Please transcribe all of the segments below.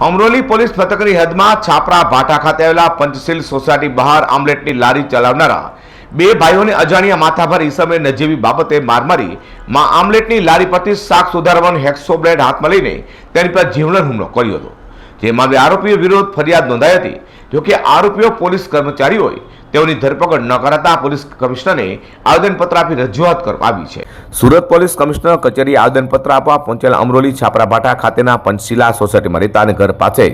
Amroli police મથકની હદમાં છાપરા ભાટા ખાતે આવેલા પંચશીલ સોસાયટી બહાર આમલેટની લારી ચલાવનારા બે ભાઈઓને અજાણ્યા માથાભર ઈસમે નજીવી બાબતે માર મારી માં આમલેટની લારી પરથી શાક સુધારવાનો હેક્સો બ્લેડ હાથમાં લઈને તેની પર જીવલેણ હુમલો કર્યો હતો. જે મામલે આરોપીઓ વિરુદ્ધ ફરિયાદ નોંધાઈ હતી. જોકે આરોપીઓ પોલીસ કર્મચારી હોય તેઓની ધરપકડ ન કરાતા પોલીસ કમિશનરને આવેદનપત્ર આપી રજૂઆત કરવામાં આવી છે. સુરત પોલીસ કમિશનર કચેરી આવેદનપત્ર આપવા પહોંચેલા અમરોલી છાપરાભાટા ખાતેના પંચશીલા સોસાયટીમાં રહેતા અને ઘર પાસે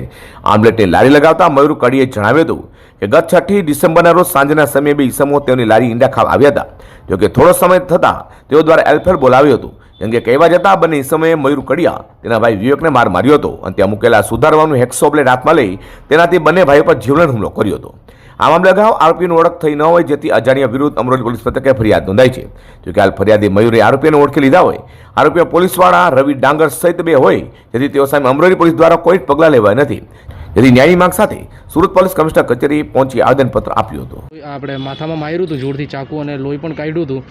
આમલેટની લારી લગાવતા મયુર કડીએ જણાવ્યું હતું કે ગત છઠ્ઠી ડિસેમ્બરના રોજ સાંજના સમયે બે ઈસમો તેઓની લારી ઈંડા ખાવા આવ્યા હતા. જોકે થોડો સમય થતાં તેઓ દ્વારા એલફેલ બોલાવ્યું હતું. જેમ કે કહેવા જતાં બંને સમયે મયુર કડિયા તેના ભાઈ વિવેકને માર માર્યો હતો અને ત્યાં મૂકેલા સુધારવાનું હેક્સો બ્લેડ હાથમાં લઈ તેનાથી બંને ભાઈઓ પર જીવલેણ હુમલો કર્યો હતો. આ મામલે અગાઉ આરોપીની ઓળખ થઈ ન હોય જેથી અજાણ્યા વિરુદ્ધ અમરોલી પોલીસ મથકે ફરિયાદ નોંધાઈ છે. જોકે હાલ ફરિયાદી મયુરે આરોપીને ઓળખી લીધા હોય, આરોપીઓ પોલીસવાળા રવિ ડાંગર સહિત બે હોય, જેથી તેઓ સામે અમરોલી પોલીસ દ્વારા કોઈ જ પગલાં લેવાય નથી. જેથી ન્યાયની માંગ સાથે સુરત પોલીસ કમિશનર કચેરી પહોંચી આવેદનપત્ર આપ્યું હતું. આપણે માથામાં માર્યું હતું, જોરથી ચાકુ અને લોહી પણ કાઢ્યું હતું.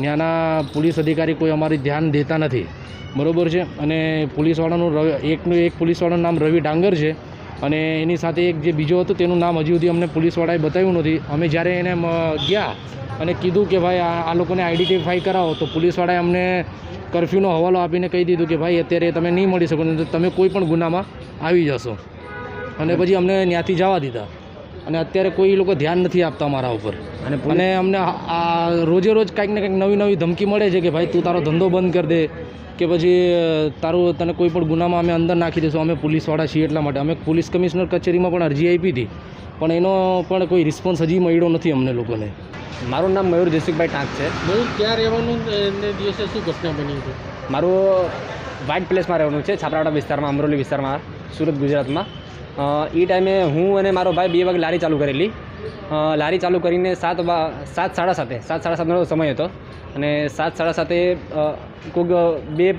ત્યાંના પોલીસ અધિકારી કોઈ અમારી ધ્યાન દેતા નથી. બરોબર છે? અને પોલીસવાળાનું રવિ એકનું એક પોલીસવાળાનું નામ રવિ ડાંગર છે. અને એની સાથે એક જે બીજો હતો તેનું નામ હજી સુધી અમને પોલીસવાળાએ બતાવ્યું નથી. અમે જ્યારે એને ગયા અને કીધું કે ભાઈ આ આ લોકોને આઈડેન્ટિફાઈ કરાવો તો પોલીસવાળાએ અમને કરફ્યુનો હવાલો આપીને કહી દીધું કે ભાઈ અત્યારે તમે નહીં મળી શકો તો તમે કોઈ પણ ગુનામાં આવી જશો. અને પછી અમને ત્યાંથી જવા દીધા. અને અત્યારે કોઈ લોકો ધ્યાન નથી આપતા મારા ઉપર. અને અને અમને આ- રોજે રોજ કંઈક ને કંઈક નવી નવી ધમકી મળે છે કે ભાઈ તું તારો ધંધો બંધ કરી દે કે પછી તારું તને કોઈ પણ ગુનામાં અમે અંદર નાખી દઈશું અમે પોલીસવાળા છીએ એટલા માટે. અમે પોલીસ કમિશનર કચેરીમાં પણ અરજી આપી હતી પણ એનો પણ કોઈ રિસ્પોન્સ હજી મળ્યો નથી અમને લોકોને. મારું નામ મયુર જયસુખભાઈ ટાંક છે. મયુર ક્યાં રહેવાનું દિવસે શું ઘટના બની મારું વાઇટ પ્લેસમાં રહેવાનું છે છાપરાવાડા વિસ્તારમાં અમરોલી વિસ્તારમાં સુરત ગુજરાતમાં. એ ટાઈમે હું અને મારો ભાઈ બે વાગે લારી ચાલુ કરેલી. લારી ચાલુ કરીને સાત વા- સાત સાડા સાતે સાત સાડા સાતનો સમય હતો. અને સાત સાડા સાતે કોઈક બે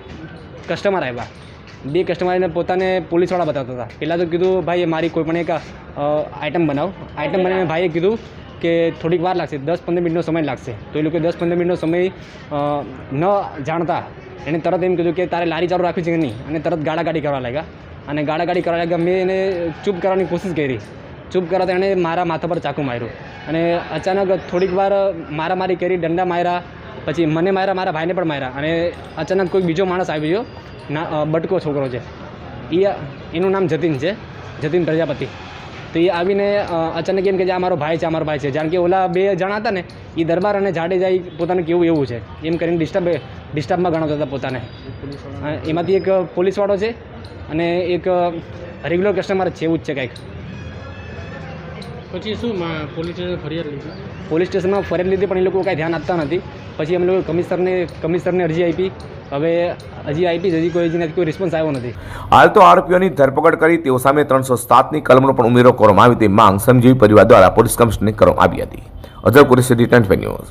કસ્ટમર આવ્યા. બે કસ્ટમર આવીને પોતાને પોલીસવાળા બતાવતા હતા. પહેલાં તો કીધું ભાઈ મારી કોઈ પણ એક આઈટમ બનાવ. આઈટમ બનાવીને ભાઈએ કીધું કે થોડીક વાર લાગશે દસ પંદર મિનિટનો સમય લાગશે. તો એ લોકોએ દસ પંદર મિનિટનો સમય ન જાણતા. એણે તરત એમ કીધું કે તારે લારી ચાલુ રાખવી છે કે નહીં? અને તરત ગાડાગાડી કરવા લાગ્યા. અને ગાડાગાડી કરવા મેં એને ચૂપ કરવાની કોશિશ કરી. ચૂપ કરાતા એણે મારા માથા પર ચાકુ માર્યું. અને અચાનક થોડીક વાર મારામારી કરી દંડા માર્યા, પછી મને માર્યા, મારા ભાઈને પણ માર્યા. અને અચાનક કોઈ બીજો માણસ આવી ગયો, ના બટકો છોકરો છે. એ એનું નામ જતીન છે, જતીન પ્રજાપતિ. તો એ આવીને અચાનક એમ કે જે આ મારો ભાઈ છે, આ મારો ભાઈ છે. જાણ કે ઓલા બે જણા હતા ને એ દરબાર અને જાડેજા એ પોતાને કેવું એવું છે. એમ કરીને ડિસ્ટર્બ, ડિસ્ટર્બમાં ગણાવતા હતા પોતાને. એમાંથી એક પોલીસવાળો છે અને એક રેગ્યુલર કસ્ટમર છે એવું જ છે કંઈક. પછી શું પોલીસ સ્ટેશન ફરિયાદ લીધી? પોલીસ સ્ટેશનમાં ફરિયાદ લીધી પણ એ લોકો કાંઈ ધ્યાન આપતા નથી. પછી અમે લોકો કમિશનરને કમિશનરને અરજી આપી. હવે હજી આપી હજી કોઈ હજી કોઈ રિસ્પોન્સ આવ્યો નથી. હાલ તો આરોપીઓની ધરપકડ કરી તેઓ સામે ત્રણસો સાતની કલમનો પણ ઉમેરો કરવામાં આવી તે માંગ સમજીવી પરિવાર દ્વારા પોલીસ કમિશનરને કરવામાં આવી હતી. Azhar Qureshi return news